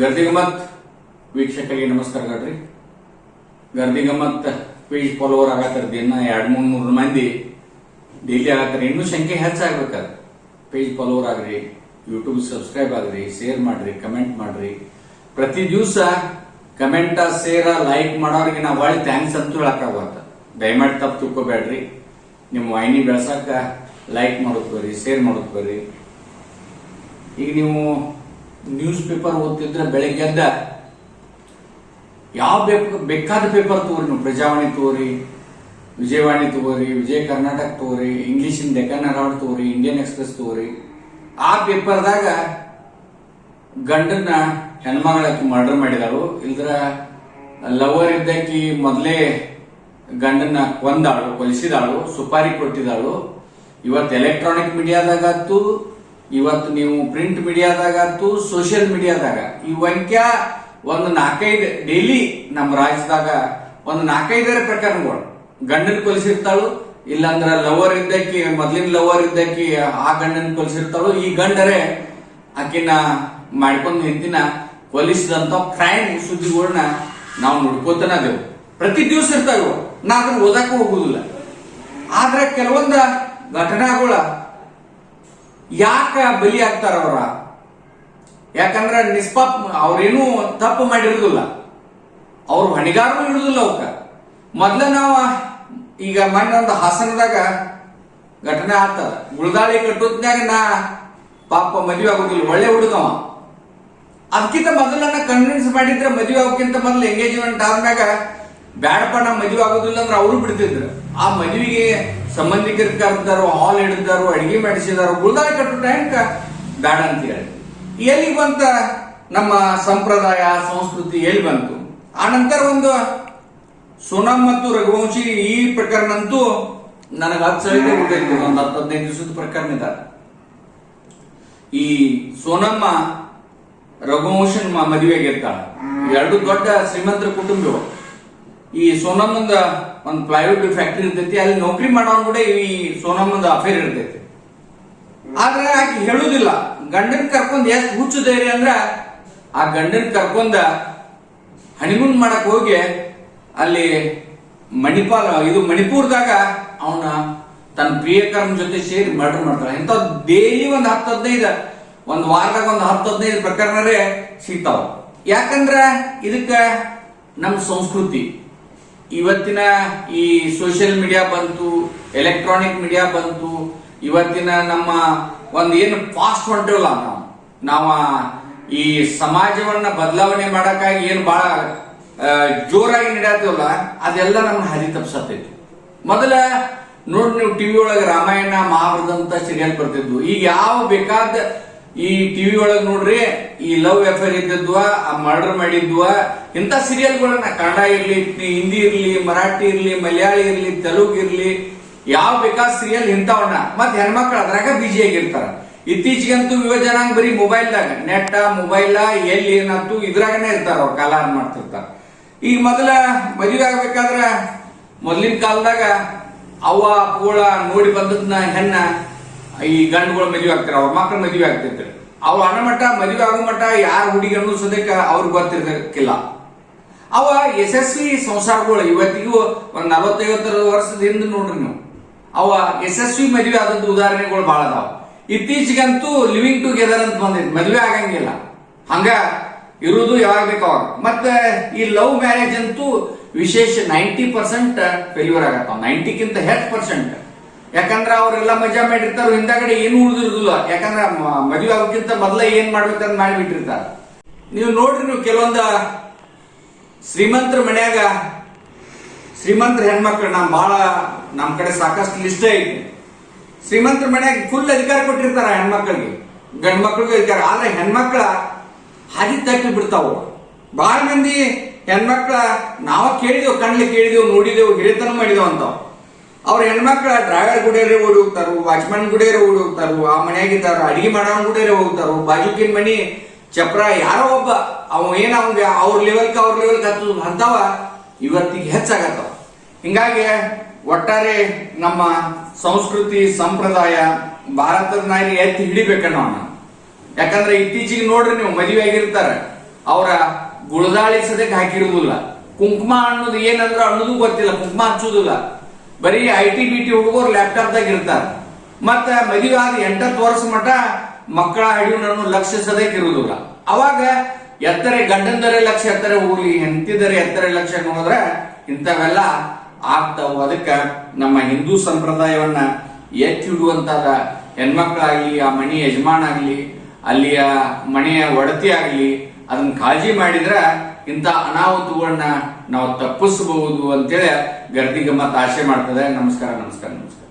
ಗರ್ದಿಗಮತ್ ವೀಕ್ಷಕರಿಗೆ ನಮಸ್ಕಾರಗಳ್ರಿ Gardigammat page follower ಆಗತ್ತಾರ ದಿನ ಎರಡ್ ಮೂರ್ ಮೂರು ಮಂದಿ ಡೈಲಿ ಆಗತ್ತಾರ ಇನ್ನೂ ಸಂಖ್ಯೆ ಹೆಚ್ಚಾಗ್ಬೇಕಾದ ಪೇಜ್ ಫಾಲೋವರ್ ಆಗ್ರಿ ಯೂಟ್ಯೂಬ್ ಸಬ್ಸ್ಕ್ರೈಬ್ ಆಗ್ರಿ ಶೇರ್ ಮಾಡ್ರಿ ಕಮೆಂಟ್ ಮಾಡ್ರಿ. ಪ್ರತಿ ದಿವಸ ಕಮೆಂಟ ಶೇರ ಲೈಕ್ ಮಾಡೋರಿಗೆ ನಾವು ಒಳ್ಳೆ ಥ್ಯಾಂಕ್ಸ್ ಅಂತೂ ಹೇಳಕ್ಕಾಗತ್ತ ದಯಮಾಡಿ ತಪ್ಪು ತಿಳ್ಕೊಬೇಡ್ರಿ. ನಿಮ್ಮ ವಾಹಿನಿ ಬೆಳ್ಸಕ್ಕ ಲೈಕ್ ಮಾಡೋದು ಬರ್ರಿ ಶೇರ್ ಮಾಡೋದು ಬರ್ರಿ. ಈಗ ನೀವು ನ್ಯೂಸ್ ಪೇಪರ್ ಓದ್ತಿದ್ರೆ ಬೆಳಗ್ಗೆದ್ದ ಯಾವ ಬೇಕು ಬೇಕಾದ ಪೇಪರ್ ತೋರಿ ನೀವು? ಪ್ರಜಾವಾಣಿ ತೋರಿ, ವಿಜಯವಾಣಿ ತಗೋರಿ ವಿಜಯ ಕರ್ನಾಟಕ ತಗೋರಿ ಇಂಗ್ಲೀಷಿನ ಡೆಕ್ಕನ್ ಅರೌಂಡ್ ತಗೋರಿ ಇಂಡಿಯನ್ ಎಕ್ಸ್ಪ್ರೆಸ್ ತಗೋರಿ ಆ ಪೇಪರ್ದಾಗ ಗಂಡನ್ನ ಹೆಣ್ಮಗಳಕ್ಕೆ ಮರ್ಡರ್ ಮಾಡಿದಾಳು. ಇಲ್ದ್ರ ಲವರ್ ಇದ್ದಕ್ಕಿ ಮೊದಲೇ ಗಂಡನ್ನ ಕೊಂದಾಳು, ಕೊಲಿಸಿದಾಳು, ಸುಪಾರಿ ಕೊಟ್ಟಿದಾಳು. ಇವತ್ತು ಎಲೆಕ್ಟ್ರಾನಿಕ್ ಮೀಡಿಯಾದಾಗತ್ತು ಇವತ್ತು ನೀವು ಪ್ರಿಂಟ್ ಮೀಡಿಯಾದಾಗ ಅಂತೂ ಸೋಷಿಯಲ್ ಮೀಡಿಯಾದಾಗ ಈ ವಾಕ್ಯ ಒಂದು ನಾಲ್ಕೈದು ಡೈಲಿ ನಮ್ಮ ರಾಜ್ಯದಾಗ ಒಂದು ನಾಲ್ಕೈದರ ಪ್ರಕರಣಗಳು. ಗಂಡನ ಕೊಲಿಸಿರ್ತಾಳು, ಇಲ್ಲಾಂದ್ರ ಲವರ್ ಇದ್ದಕ್ಕಿ, ಮೊದ್ಲಿನ ಲವರ್ ಇದ್ದಕ್ಕಿ ಆ ಗಂಡನ ಕೊಲಿಸಿರ್ತಾಳು. ಈ ಗಂಡರೆ ಆಕಿನ ಮಾಡ್ಕೊಂಡು ಹಿಂದಿನ ಕೊಲಿಸಿದಂತ ಕ್ರೈಮ್ ಸುದ್ದಿಗಳನ್ನ ನಾವು ನೋಡ್ಕೋತನ ಅದೇವು ಪ್ರತಿ ದಿವಸ ಇರ್ತಾವ. ನಾ ಅದನ್ನ ಓದಕ್ಕೂ ಹೋಗುದಿಲ್ಲ. ಆದ್ರೆ ಕೆಲವೊಂದ ಘಟನಾಗಳ ಯಾಕ ಬಲಿ ಆಗ್ತಾರ ಅವರ? ಯಾಕಂದ್ರೆ ನಿಷ್ಪಾಪ ಅವ್ರೇನು ತಪ್ಪು ಮಾಡಿರುದಿಲ್ಲ. ಅವ್ರು ಹೊಣೆಗಾರನು ಇರುದಿಲ್ಲ ಅವಕ್ಕ. ಮೊದ್ಲ ನಾವು ಈಗ ಮೊನ್ನೆ ಹಾಸನದಾಗ ಘಟನೆ ಆಗ್ತದ. ಉಳ್ದಾಳಿ ಕಟ್ಟೋದ್ನಾಗ ನಾ ಪಾಪ ಮದುವೆ ಆಗೋದಿಲ್ಲ, ಒಳ್ಳೆ ಹುಡುಗವ ಅದಕ್ಕಿಂತ ಮೊದಲನ್ನ ಕನ್ವಿನ್ಸ್ ಮಾಡಿದ್ರೆ ಮದುವೆ ಆಗೋಕ್ಕಿಂತ ಮೊದಲು ಎಂಗೇಜ್ಮೆಂಟ್ ಆದ್ಮ್ಯಾಗ ಬ್ಯಾಡಪ್ಪ, ನಾ ಮದುವೆ ಆಗೋದಿಲ್ಲ ಅಂದ್ರೆ ಅವರು ಬಿಡ್ತಿದ್ರು. ಆ ಮದುವೆಗೆ ಸಂಬಂಧಿಕರು ಕರೆದಾರು ಹಾಲ್ ಹಿಡಿದಾರು ಅಡಿಗೆ ಮಾಡಿಸಿದಾರು, ಗುಲ್ದಾರಿ ಕಟ್ಟುಟ ಹೆಂಗ ಬ್ಯಾಡ ಅಂತ ಹೇಳಿ. ಎಲ್ಲಿ ಬಂತ ನಮ್ಮ ಸಂಪ್ರದಾಯ, ಸಂಸ್ಕೃತಿ ಎಲ್ಲಿ ಬಂತು? ಆ ನಂತರ ಒಂದು ಸೋನಮ್ ಮತ್ತು ರಘುವಂಶಿ ಈ ಪ್ರಕರಣ ಅಂತೂ ನನಗೆ ಹತ್ತು ಸಾವಿರ ಗೊತ್ತೈತಿ ಒಂದು ಹತ್ತು ಹದಿನೈದು ದಿವಸದ ಪ್ರಕರಣ ಇದ್ದಾರೆ ಈ ಸೋನಮ್ಮ ರಘುವಂಶನ್ ಮದುವೆಗೆ ಇರ್ತಾಳ. ಎರಡು ದೊಡ್ಡ ಶ್ರೀಮಂತರ ಕುಟುಂಬ. ಈ ಸೋನಮ್ಮಂದ ಒಂದು ಪ್ಲೈವುಡ್ ಫ್ಯಾಕ್ಟ್ರಿ ಇರ್ತೈತಿ, ಅಲ್ಲಿ ನೌಕರಿ ಮಾಡೋನ್ ಕೂಡ ಈ ಸೋನಮ್ಮಂದ ಅಫೇರ್ ಇರ್ತೈತಿ. ಆದ್ರೆ ಆಕೆ ಹೇಳುದಿಲ್ಲ, ಗಂಡನ್ ಕರ್ಕೊಂಡ್ ಎಷ್ಟು ಹುಚ್ಚು ಧೈರ್ಯ ಅಂದ್ರ ಆ ಗಂಡನ್ ಕರ್ಕೊಂಡ ಹನಿಮೂನ್ ಮಾಡಕ್ ಹೋಗಿ ಅಲ್ಲಿ ಮಣಿಪಾಲ, ಇದು ಮಣಿಪುರದಾಗ ಅವನ ತನ್ನ ಪ್ರಿಯಕರನ ಜೊತೆ ಸೇರಿ ಮರ್ಡರ್ ಮಾಡ್ತಾರೆ ಇಂಥ ಡೈಲಿ ಒಂದು ಹತ್ತು ಹದಿನೈದು, ಒಂದು ವಾರದಾಗ ಒಂದು ಹತ್ತು ಹದಿನೈದು ಪ್ರಕರಣರೇ ಸಿಗ್ತಾವ. ಯಾಕಂದ್ರ ಇದಕ್ಕ ನಮ್ಮ ಸಂಸ್ಕೃತಿ. ಇವತ್ತಿನ ಈ ಸೋಷಿಯಲ್ ಮೀಡಿಯಾ ಬಂತು ಎಲೆಕ್ಟ್ರಾನಿಕ್ ಮೀಡಿಯಾ ಬಂತು, ಇವತ್ತಿನ ನಮ್ಮ ಒಂದು ಏನು ಫಾಸ್ಟ್ ಹೊಂಟಿವಲ್ಲ ನಾವು. ನಾವ ಈ ಸಮಾಜವನ್ನ ಬದಲಾವಣೆ ಮಾಡಕ್ಕಾಗಿ ಏನು ಬಹಳ ಜೋರಾಗಿ ನಡೆಯತ್ತೀವಲ್ಲ ಅದೆಲ್ಲ ನಮ್ಮ ಹರಿ ತಪ್ಸತೈತಿ. ಮೊದಲ ನೋಡಿ ನೀವು ಟಿವಿ ಒಳಗೆ ರಾಮಾಯಣ, ಮಹಾಭಾರತ ಅಂತ ಸೀರಿಯಲ್ ಬರ್ತಿದ್ವು. ಈಗ ಯಾವ ಬೇಕಾದ ಈ ಟಿವಿ ಒಳಗ್ ನೋಡ್ರಿ, ಈ ಲವ್ ಅಫೇರ್ ಇದ್ದದ್ವ, ಆ ಮರ್ಡರ್ ಮಾಡಿದ್ವ, ಇಂಥ ಸೀರಿಯಲ್ಗಳನ್ನ ಕನ್ನಡ ಇರ್ಲಿ, ಹಿಂದಿ ಇರ್ಲಿ, ಮರಾಠಿ ಇರ್ಲಿ, ಮಲಯಾಳಿ ಇರ್ಲಿ, ತೆಲುಗು ಇರ್ಲಿ, ಯಾವ ಬೇಕಾದ ಸೀರಿಯಲ್ ಇಂಥವನ್ನ. ಮತ್ ಹೆಣ್ಮಕ್ಳು ಅದ್ರಾಗ ಬಿಜಿ ಆಗಿರ್ತಾರ. ಇತ್ತೀಚೆಗಂತೂ ಯುವ ಜನಾಂಗ್ ಬರೀ ಮೊಬೈಲ್ದಾಗ ನೆಟ್ ಮೊಬೈಲ್, ಎಲ್ಲಿ ಏನಂತೂ ಇದ್ರಾಗನೇ ಇರ್ತಾರ ಅವ್ರು ಕಾಲಾರ ಮಾಡ್ತಿರ್ತಾರ. ಈಗ ಮೊದಲ ಮದುವೆ ಆಗ್ಬೇಕಾದ್ರ ಮೊದಲಿನ ಕಾಲದಾಗ ಅವ್ವ ಪೋಳ ನೋಡಿ ಬಂದದ್ನ ಹೆಣ್ಣ ಈ ಗಂಡುಗಳು ಮದುವೆ ಆಗ್ತಾರೆ, ಅವ್ರ ಮಕ್ಕಳು ಮದುವೆ ಆಗ್ತಿರ್ತಾರೆ. ಅವ ಅಣ್ಣ ಮಟ್ಟ ಮದುವೆ ಆಗೋ ಮಟ್ಟ ಯಾರು ಹುಡುಗಿ ಅನ್ನೋಸೋದಕ್ಕ ಅವ್ರಿಗೆ ಗೊತ್ತಿರ್ಬೇಕಿಲ್ಲ ಅವ ಯಶಸ್ವಿ ಸಂಸಾರಗಳು ಇವತ್ತಿಗೂ ಒಂದು ನಲವತ್ತೈವತ್ತರ ವರ್ಷದ ಹಿಂದೆ ನೋಡ್ರಿ ನೀವು. ಅವ ಯಶಸ್ವಿ ಮದುವೆ ಆದದ್ದು ಉದಾಹರಣೆಗಳು ಬಹಳ ಅದಾವ. ಇತ್ತೀಚೆಗಂತೂ ಲಿವಿಂಗ್ ಟುಗೆದರ್ ಅಂತ ಬಂದೈತಿ, ಮದುವೆ ಆಗಂಗಿಲ್ಲ. ಹಂಗ ಇರುವುದು ಯಾವಾಗ ಬೇಕು ಅವಾಗ. ಮತ್ತೆ ಈ ಲವ್ ಮ್ಯಾರೇಜ್ ಅಂತೂ ವಿಶೇಷ ನೈಂಟಿ ಪರ್ಸೆಂಟ್ ಫೇಲ್ಯೂರ್ ಆಗತ್ತ ನೈಂಟಿಕ್ಕಿಂತ ಹೆಚ್ಚು ಪರ್ಸೆಂಟ್ ಯಾಕಂದ್ರ ಅವರೆಲ್ಲ ಮಜಾ ಮಾಡಿರ್ತಾರ, ಹಿಂದಾಗಡೆ ಏನು ಉಳಿದಿರುದಿಲ್ಲ. ಯಾಕಂದ್ರ ಮದುವೆ ಆಗೋಕ್ಕಿಂತ ಮೊದಲ ಏನ್ ಮಾಡ್ಬೇಕಂತ ಮಾಡಿಬಿಟ್ಟಿರ್ತಾರ. ನೀವು ನೋಡ್ರಿ ನೀವು ಕೆಲವೊಂದ ಶ್ರೀಮಂತರ ಮನ್ಯಾಗ, ಶ್ರೀಮಂತರ ಹೆಣ್ಮಕ್ಳು, ನಮ್ ಬಹಳ ನಮ್ಮ ಕಡೆ ಸಾಕಷ್ಟು ಲಿಸ್ಟ್ ಐತಿ. ಶ್ರೀಮಂತರ ಮನ್ಯಾಗ ಫುಲ್ ಅಧಿಕಾರ ಕೊಟ್ಟಿರ್ತಾರ ಹೆಣ್ಮಕ್ಳಿಗೆ. ಗಂಡ್ ಮಕ್ಳಿಗೂ ಅಧಿಕಾರ. ಆದ್ರೆ ಹೆಣ್ಮಕ್ಳ ಹಾದಿ ತಪ್ಪಿ ಬಿಡ್ತಾವ. ಬಹಳ ಮಂದಿ ಹೆಣ್ಮಕ್ಳ, ನಾವ ಕೇಳಿದೆವು, ಕಣ್ಲಿ ಕೇಳಿದೆವು, ನೋಡಿದೆವು, ಹಿರಿತನ ಮಾಡಿದೆವು ಅಂತಾವ್. ಅವ್ರ ಹೆಣ್ಮಕ್ಳು ಡ್ರೈವರ್ ಗುಡಿಯರೇ ಓಡಿ ಹೋಗ್ತಾರು ವಾಚ್ಮನ್ ಗುಡಿಯರೇ ಓಡಿ ಹೋಗ್ತಾರು, ಆ ಮನೆಯಾಗಿದ್ದಾರ ಅಡಿಗೆ ಮಾಡೋನ್ ಗುಡಿಯರೇ ಹೋಗ್ತಾರು, ಬಾಜುಕಿನ ಮನಿ, ಚಪ್ರ, ಯಾರೋ ಒಬ್ಬ, ಅವ ಏನು ಅವ್ಗೆ, ಅವ್ರ ಲೆವೆಲ್ಗೆ ಅವ್ರ ಲೆವೆಲ್ಗೆ ಹತ್ತು ಅಂತವ ಇವತ್ತಿಗೆ ಹೆಚ್ಚಾಗತ್ತವ. ಹಿಂಗಾಗಿ ಒಟ್ಟಾರೆ ನಮ್ಮ ಸಂಸ್ಕೃತಿ, ಸಂಪ್ರದಾಯ ಭಾರತದ ನಾಯಿ ಎತ್ತಿ ಹಿಡಿಬೇಕನ್ನೋ ಯಾಕಂದ್ರೆ ಇತ್ತೀಚಿಗೆ ನೋಡ್ರಿ ನೀವು, ಮದುವೆ ಆಗಿರ್ತಾರ, ಅವರ ಗುಳದಾಳಿ ಸದಕ್ಕೆ ಹಾಕಿರುವುದಿಲ್ಲ. ಕುಂಕುಮ ಅನ್ನೋದು ಏನಂದ್ರೆ ಅನ್ನೋದು ಗೊತ್ತಿಲ್ಲ, ಕುಂಕುಮ ಹಚ್ಚುದಿಲ್ಲ ಬರೀ ಐ ಟಿ ಬಿ ಟಿ ಹುಡುಗರು ಲ್ಯಾಪ್ಟಾಪ್ದಾಗ ಇರ್ತಾರ. ಮತ್ತ ಮದುವೆ ಆದ ಎಂಟತ್ತು ವರ್ಷ ಮಟ ಮಕ್ಕಳ ಹಿಡಿಯುವನ್ನು ಲಕ್ಷಿಸದೇ ಇರುವುದಿಲ್ಲ ಅವಾಗ ಎತ್ತರೆ ಗಂಡಂದರೆ ಲಕ್ಷ, ಎತ್ತರೆ ಹೋಗ್ಲಿ ಹೆಂಡತಿದರೆ ಎತ್ತರೆ ಲಕ್ಷ ನೋಡಿದ್ರೆ ಇಂಥವೆಲ್ಲ ಆಗ್ತಾವು. ಅದಕ್ಕೆ ನಮ್ಮ ಹಿಂದೂ ಸಂಪ್ರದಾಯವನ್ನ ಎತ್ತಿಡುವಂತಾದ ಹೆಣ್ಮಕ್ಳಾಗ್ಲಿ, ಆ ಮಣಿ ಯಜಮಾನ ಆಗ್ಲಿ ಅಲ್ಲಿಯ ಮನೆಯ ಒಡತಿ ಆಗ್ಲಿ, ಅದನ್ನ ಕಾಳಜಿ ಮಾಡಿದ್ರ ಇಂಥ ಅನಾಹುತಗಳನ್ನ ನಾವು ತಪ್ಪಿಸಬಹುದು ಅಂತೇಳಿ ಗರ್ದಿಗಮ್ಮತ್ ಆಶೆ ಮಾಡ್ತದೆ. ನಮಸ್ಕಾರ ನಮಸ್ಕಾರ ನಮಸ್ಕಾರ.